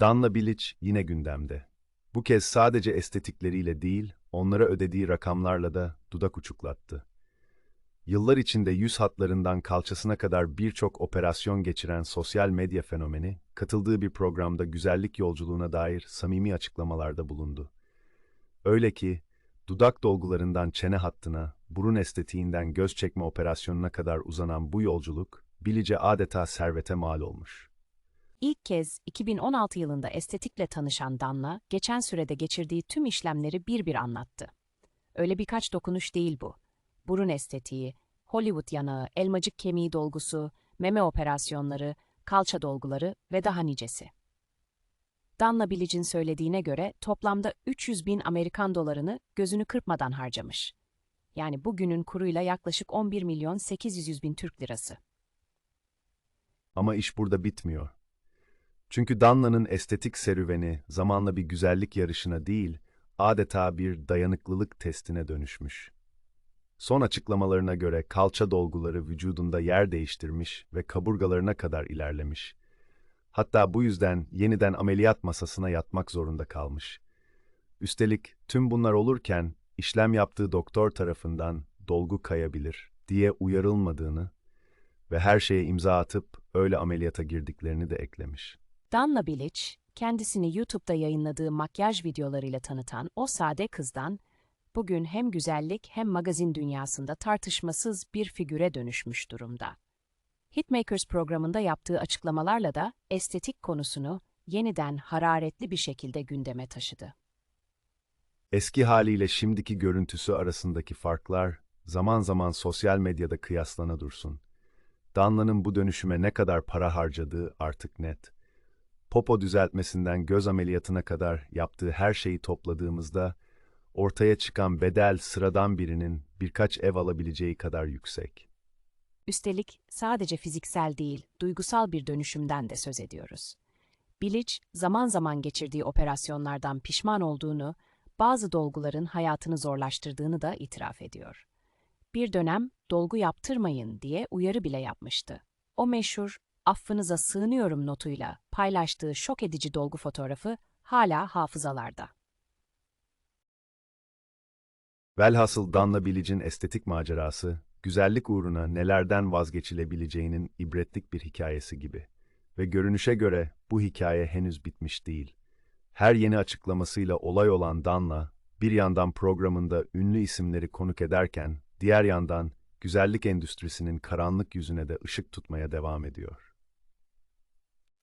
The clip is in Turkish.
Danla Bilic yine gündemde. Bu kez sadece estetikleriyle değil, onlara ödediği rakamlarla da dudak uçuklattı. Yıllar içinde yüz hatlarından kalçasına kadar birçok operasyon geçiren sosyal medya fenomeni, katıldığı bir programda güzellik yolculuğuna dair samimi açıklamalarda bulundu. Öyle ki, dudak dolgularından çene hattına, burun estetiğinden göz çekme operasyonuna kadar uzanan bu yolculuk, Bilic'e adeta servete mal olmuş. İlk kez 2016 yılında estetikle tanışan Danla, geçen sürede geçirdiği tüm işlemleri bir bir anlattı. Öyle birkaç dokunuş değil bu. Burun estetiği, Hollywood yanağı, elmacık kemiği dolgusu, meme operasyonları, kalça dolguları ve daha nicesi. Danla Bilic'in söylediğine göre toplamda 300 bin Amerikan dolarını gözünü kırpmadan harcamış. Yani bugünün kuruyla yaklaşık 11 milyon 800 bin Türk lirası. Ama iş burada bitmiyor. Çünkü Danla'nın estetik serüveni zamanla bir güzellik yarışına değil, adeta bir dayanıklılık testine dönüşmüş. Son açıklamalarına göre kalça dolguları vücudunda yer değiştirmiş ve kaburgalarına kadar ilerlemiş. Hatta bu yüzden yeniden ameliyat masasına yatmak zorunda kalmış. Üstelik tüm bunlar olurken işlem yaptığı doktor tarafından dolgu kayabilir diye uyarılmadığını ve her şeye imza atıp öyle ameliyata girdiklerini de eklemiş. Danla Bilic, kendisini YouTube'da yayınladığı makyaj videolarıyla tanıtan o sade kızdan, bugün hem güzellik hem magazin dünyasında tartışmasız bir figüre dönüşmüş durumda. Hitmakers programında yaptığı açıklamalarla da estetik konusunu yeniden hararetli bir şekilde gündeme taşıdı. Eski haliyle şimdiki görüntüsü arasındaki farklar zaman zaman sosyal medyada kıyaslana dursun. Danla'nın bu dönüşüme ne kadar para harcadığı artık net. Popo düzeltmesinden göz ameliyatına kadar yaptığı her şeyi topladığımızda ortaya çıkan bedel sıradan birinin birkaç ev alabileceği kadar yüksek. Üstelik sadece fiziksel değil, duygusal bir dönüşümden de söz ediyoruz. Bilic, zaman zaman geçirdiği operasyonlardan pişman olduğunu, bazı dolguların hayatını zorlaştırdığını da itiraf ediyor. Bir dönem dolgu yaptırmayın diye uyarı bile yapmıştı. O meşhur affınıza sığınıyorum notuyla paylaştığı şok edici dolgu fotoğrafı hala hafızalarda. Velhasıl Danla Bilic'in estetik macerası, güzellik uğruna nelerden vazgeçilebileceğinin ibretlik bir hikayesi gibi. Ve görünüşe göre bu hikaye henüz bitmiş değil. Her yeni açıklamasıyla olay olan Danla, bir yandan programında ünlü isimleri konuk ederken, diğer yandan güzellik endüstrisinin karanlık yüzüne de ışık tutmaya devam ediyor.